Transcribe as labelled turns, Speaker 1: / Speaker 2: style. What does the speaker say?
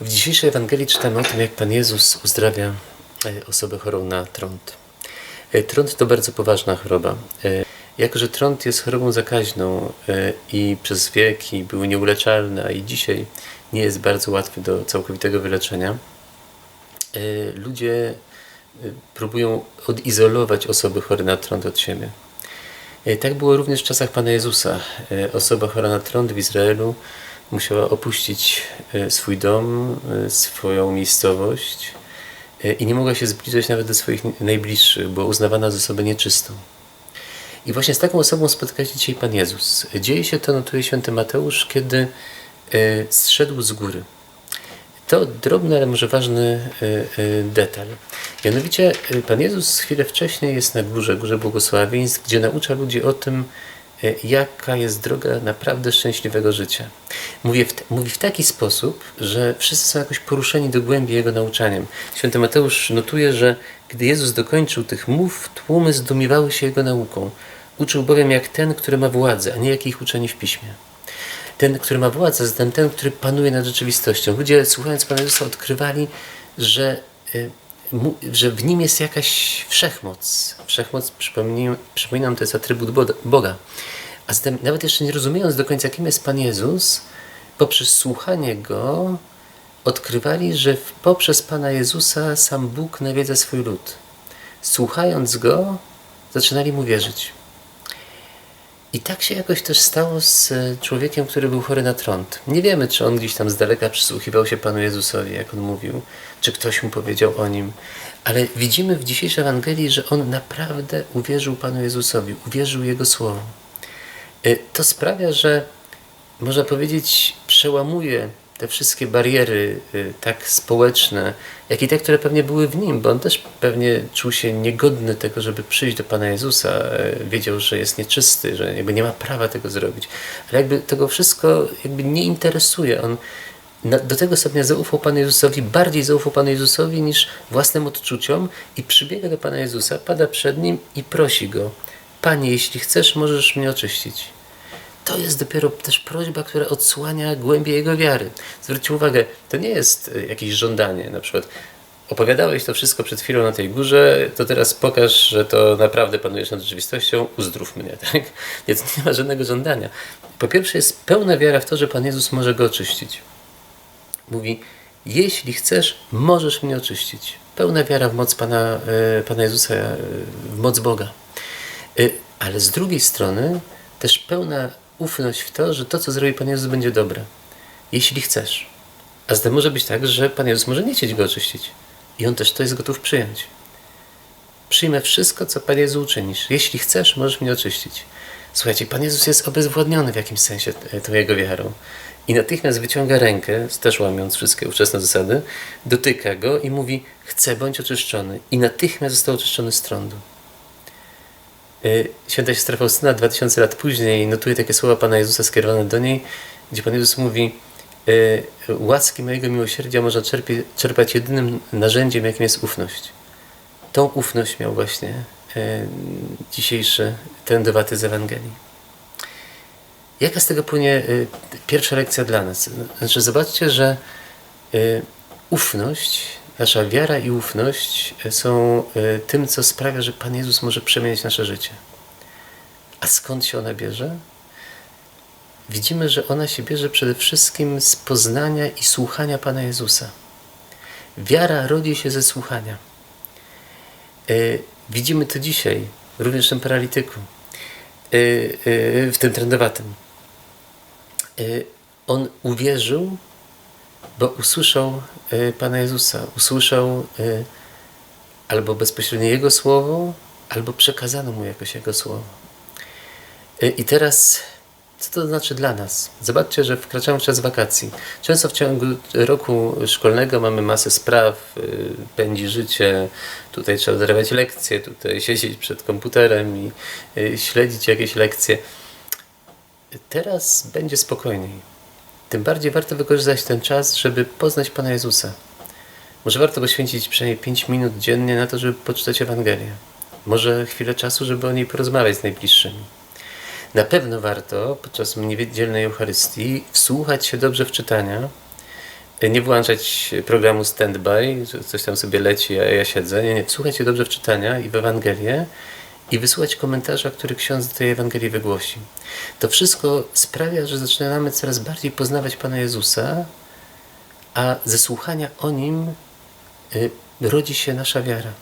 Speaker 1: W dzisiejszej Ewangelii czytamy o tym, jak Pan Jezus uzdrawia e, osobę chorą na trąd. E, Trąd to bardzo poważna choroba. E, Jako, że trąd jest chorobą zakaźną i przez wieki był nieuleczalny, a i dzisiaj nie jest bardzo łatwy do całkowitego wyleczenia, ludzie próbują odizolować osoby chore na trąd od siebie. Tak było również w czasach Pana Jezusa. Osoba chora na trąd w Izraelu musiała opuścić e, swój dom, e, swoją miejscowość e, i nie mogła się zbliżać nawet do swoich najbliższych, bo uznawana za osobę nieczystą. I właśnie z taką osobą spotyka się dzisiaj Pan Jezus. Dzieje się to, notuje święty Mateusz, kiedy zszedł z góry. To drobny, ale może ważny detal. Mianowicie Pan Jezus chwilę wcześniej jest na górze, górze błogosławieństw, gdzie naucza ludzi o tym, jaka jest droga naprawdę szczęśliwego życia. Mówi w, mówi w taki sposób, że wszyscy są jakoś poruszeni do głębi Jego nauczaniem. Święty Mateusz notuje, że gdy Jezus dokończył tych mów, tłumy zdumiewały się Jego nauką. Uczył bowiem jak ten, który ma władzę, a nie jak ich uczeni w piśmie ten, który ma władzę, zatem ten, który panuje nad rzeczywistością. Ludzie, słuchając Pana Jezusa, odkrywali, że, y, że w nim jest jakaś wszechmoc. Wszechmoc, przypominam, to jest atrybut Boga. A zatem, nawet jeszcze nie rozumiejąc do końca, kim jest Pan Jezus, poprzez słuchanie Go odkrywali, że poprzez Pana Jezusa sam Bóg nawiedza swój lud. Słuchając Go, zaczynali Mu wierzyć. I tak się jakoś też stało z e, człowiekiem, który był chory na trąd. Nie wiemy, czy on gdzieś tam z daleka przysłuchiwał się Panu Jezusowi, jak on mówił, czy ktoś mu powiedział o nim, ale widzimy w dzisiejszej Ewangelii, że on naprawdę uwierzył Panu Jezusowi, uwierzył Jego słowom. E, To sprawia, że można powiedzieć, przełamuje te wszystkie bariery y, tak społeczne, jak i te, które pewnie były w nim, bo on też pewnie czuł się niegodny tego, żeby przyjść do Pana Jezusa. E, Wiedział, że jest nieczysty, że jakby nie ma prawa tego zrobić. Ale jakby tego wszystko jakby nie interesuje. On do tego stopnia zaufał Panu Jezusowi, bardziej zaufał Panu Jezusowi niż własnym odczuciom i przybiega do Pana Jezusa, pada przed Nim i prosi Go, Panie, jeśli chcesz, możesz mnie oczyścić. To jest dopiero też prośba, która odsłania głębię jego wiary. Zwróćcie uwagę, to nie jest y, jakieś żądanie, na przykład opowiadałeś to wszystko przed chwilą na tej górze, to teraz pokaż, że to naprawdę panujesz nad rzeczywistością, uzdrów mnie, tak? Więc nie ma żadnego żądania. Po pierwsze jest pełna wiara w to, że Pan Jezus może go oczyścić. Mówi, jeśli chcesz, możesz mnie oczyścić. Pełna wiara w moc Pana, e, Pana Jezusa, e, w moc Boga. E, Ale z drugiej strony też pełna ufność w to, że to, co zrobi Pan Jezus, będzie dobre. Jeśli chcesz. A zatem może być tak, że Pan Jezus może nie chcieć go oczyścić. I On też to jest gotów przyjąć. Przyjmę wszystko, co Pan Jezu uczynisz. Jeśli chcesz, możesz mnie oczyścić. Słuchajcie, Pan Jezus jest obezwładniony w jakimś sensie tą Jego wiarą. I natychmiast wyciąga rękę, też łamiąc wszystkie ówczesne zasady, dotyka go i mówi, chcę, bądź oczyszczony. I natychmiast został oczyszczony z trądu. Y, Święta siostra Faustyna 2000 lat później notuje takie słowa Pana Jezusa skierowane do niej, gdzie Pan Jezus mówi y, łaski mojego miłosierdzia można czerpie, czerpać jedynym narzędziem, jakim jest ufność. Tą ufność miał właśnie y, dzisiejszy trędowaty z Ewangelii. Jaka z tego płynie pierwsza lekcja dla nas? Znaczy zobaczcie, że ufność, nasza wiara i ufność są y, tym, co sprawia, że Pan Jezus może przemieniać nasze życie. A skąd się ona bierze? Widzimy, że ona się bierze przede wszystkim z poznania i słuchania Pana Jezusa. Wiara rodzi się ze słuchania. Y, Widzimy to dzisiaj, również w tym paralityku, y, w tym trendowatym. On uwierzył, bo usłyszał Pana Jezusa, usłyszał y, albo bezpośrednio Jego słowo, albo przekazano Mu jakoś Jego słowo. Y, I teraz, co to znaczy dla nas? Zobaczcie, że wkraczamy w czas wakacji. Często w ciągu roku szkolnego mamy masę spraw, y, pędzi życie, tutaj trzeba odrabiać lekcje, tutaj siedzieć przed komputerem i y, śledzić jakieś lekcje. Teraz będzie spokojniej. Tym bardziej warto wykorzystać ten czas, żeby poznać Pana Jezusa. Może warto poświęcić przynajmniej 5 minut dziennie na to, żeby poczytać Ewangelię. Może chwilę czasu, żeby o niej porozmawiać z najbliższymi. Na pewno warto podczas niedzielnej Eucharystii wsłuchać się dobrze w czytania Nie włączać programu standby, że coś tam sobie leci, a ja siedzę. Nie, nie. Słuchajcie dobrze w czytania i w Ewangelię i wysłuchać komentarza, który ksiądz do tej Ewangelii wygłosi. To wszystko sprawia, że zaczynamy coraz bardziej poznawać Pana Jezusa, a ze słuchania o Nim y, rodzi się nasza wiara.